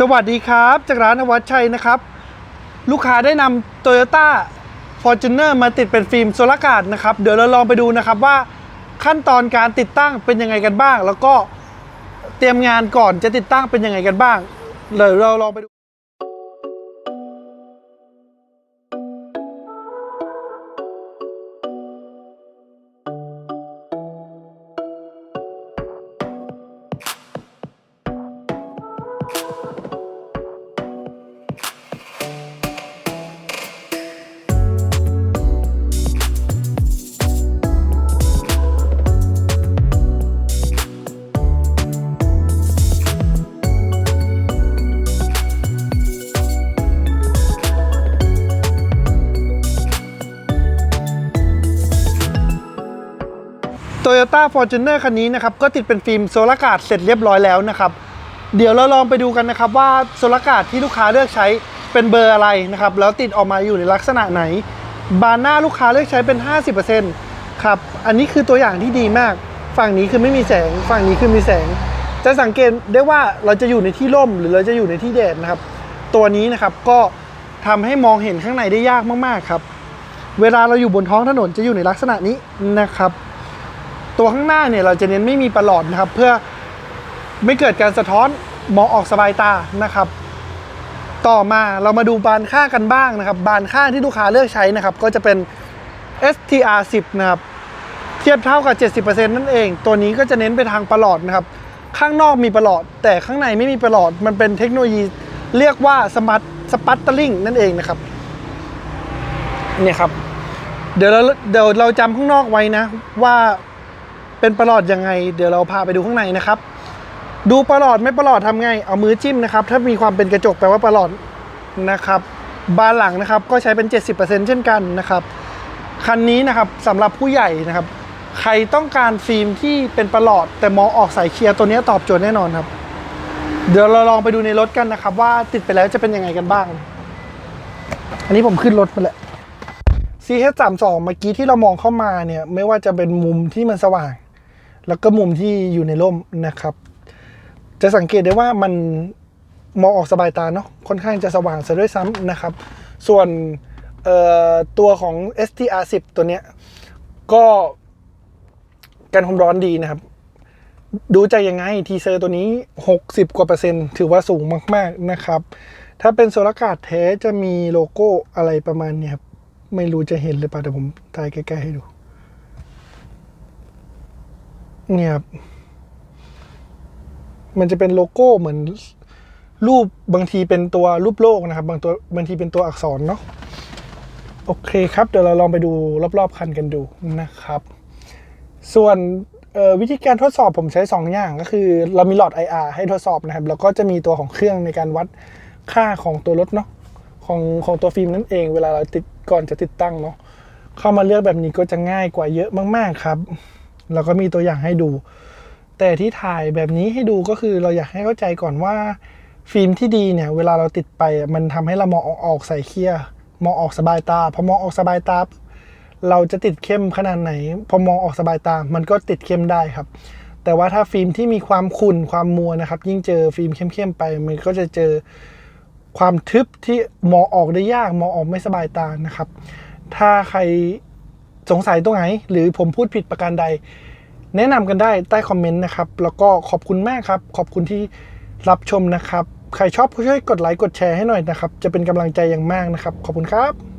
สวัสดีครับ จากร้านอวัชชัยนะครับ ลูกค้าได้นำ Toyota Fortuner มาติดเป็นฟิล์มโซลาร์การ์ดนะครับ เดี๋ยวเราลองไปดูนะครับว่าขั้นตอนการติดตั้งเป็นยังไงกันบ้าง แล้วก็เตรียมงานก่อนจะติดตั้งเป็นยังไงกันบ้างเดี๋ยวเราลองไปดู Toyota Fortuner คันนี้นะครับก็ติดเป็นฟิล์มโซลากาดเสร็จเรียบร้อยแล้วนะครับ เดี๋ยวเราลองไปดูกันนะครับว่าโซลากาดที่ลูกค้าเลือกใช้เป็นเบอร์อะไรนะครับแล้วติดออกมาอยู่ในลักษณะไหน บานหน้าลูกค้าเลือกใช้เป็น 50%ครับอันนี้คือตัวอย่างที่ดีมาก ฝั่งนี้คือไม่มีแสง ฝั่งนี้คือมีแสง จะสังเกตได้ว่าเราจะอยู่ในที่ร่มหรือเราจะอยู่ในที่แดดนะครับ ตัวนี้นะครับก็ทำให้มองเห็นข้างในได้ยากมากๆครับ เวลาเราอยู่บนท้องถนนจะอยู่ในลักษณะนี้นะครับ ตัวข้างหน้าเนี่ยเราจะเน้นไม่มีประหลอดนะครับ เพื่อไม่เกิดการสะท้อนมองออกสบายตานะครับ ต่อมาเรามาดูบานข้างกันบ้างนะครับ บานข้างที่ลูกค้าเลือกใช้นะครับ ก็จะเป็น STR 10นะครับเทียบเท่ากับ 70%นั่นเอง ตัวนี้ก็จะเน้นไปทางประหลอดนะครับ ข้างนอกมีประหลอด แต่ข้างในไม่มีประหลอด มันเป็นเทคโนโลยีเรียกว่าสมาร์ทสปัตเตอร์ลิงนั่นเองนะครับเนี่ยครับ เดี๋ยวเราเดี๋ยวเราจำข้างนอกไว้นะว่า เป็นประหลอดยังไง เดี๋ยวเราพาไปดูข้างในนะครับ ดูประหลอดไม่ประหลอดทำไง เอามือจิ้มนะครับ ถ้ามีความเป็นกระจกแปลว่าประหลอดนะครับ บานหลังนะครับก็ใช้เป็น 70%เช่นกันนะครับ คันนี้นะครับสำหรับผู้ใหญ่นะครับ ใครต้องการฟิล์มที่เป็นประหลอด แต่มองออกสายเคลียร์ตัวนี้ตอบโจทย์แน่นอนครับ เดี๋ยวเราลองไปดูในรถกันนะครับ ว่าติดไปแล้วจะเป็นยังไงกันบ้าง อันนี้ผมขึ้นรถมาแล้ว CH32 เมื่อกี้ที่เรามองเข้ามาเนี่ยไม่ว่าจะเป็นมุมที่มันสว่าง แล้วก็มุมที่อยู่ในร่มนะครับ จะสังเกตได้ว่ามันมองออกสบายตาเนาะค่อนข้างจะสว่างซะด้วยซ้ำนะครับ ส่วนตัวของ STR 10 ตัวเนี้ย ก็กันความร้อนดีนะครับ ดูใจยังไงทีเซอร์ตัวนี้ 60 กว่าเปอร์เซ็นต์ ถือว่าสูงมากๆนะครับ ถ้าเป็นโซลากาดแท้จะมีโลโก้อะไรประมาณเนี้ยครับ ไม่รู้จะเห็นหรือเปล่าแต่ผมถ่ายใกล้ ๆ ให้ดู เนี่ยครับมันจะเป็นโลโก้เหมือนรูปบางทีเป็นตัวรูปโลกนะครับ บางตัวบางทีเป็นตัวอักษรเนาะโอเคครับเดี๋ยวเราลองไปดูรอบๆคันกันดูนะครับ ส่วนวิธีการทดสอบผมใช้ 2 อย่างก็คือ เรามีหลอด IR ให้ทดสอบนะครับ แล้วก็จะมีตัวของเครื่องในการวัดค่าของตัวรถเนาะของของตัวฟิล์มนั่นเองเวลาเราติดก่อนจะติดตั้งเนาะเข้ามาเลือกแบบนี้ก็จะง่ายกว่าเยอะมาก ๆ ครับ แล้วก็มีตัวอย่างให้ดู แต่ที่ถ่ายแบบนี้ให้ดูก็คือเราอยากให้เข้าใจก่อนว่า ฟิล์มที่ดีเนี่ย เวลาเราติดไปมันทำให้เรามองออกออกใส่เคลียมองออกสบายตาพอมองออกสบายตาเราจะติดเข้มขนาดไหน พอมองออกสบายตา มันก็ติดเข้มได้ครับ แต่ว่าถ้าฟิล์มที่มีความขุ่นความมัวนะครับ ยิ่งเจอฟิล์มเข้มๆไป มันก็จะเจอความทึบที่มองออกได้ยาก มองออกไม่สบายตานะครับ ถ้าใคร สงสัยตรงไหน หรือผมพูดผิดประการใด แนะนำกันได้ใต้คอมเมนต์นะครับ แล้วก็ขอบคุณมากครับ ขอบคุณที่รับชมนะครับ ใครชอบก็ช่วยกดไลค์กดแชร์ให้หน่อยนะครับ จะเป็นกำลังใจอย่างมากนะครับ ขอบคุณครับ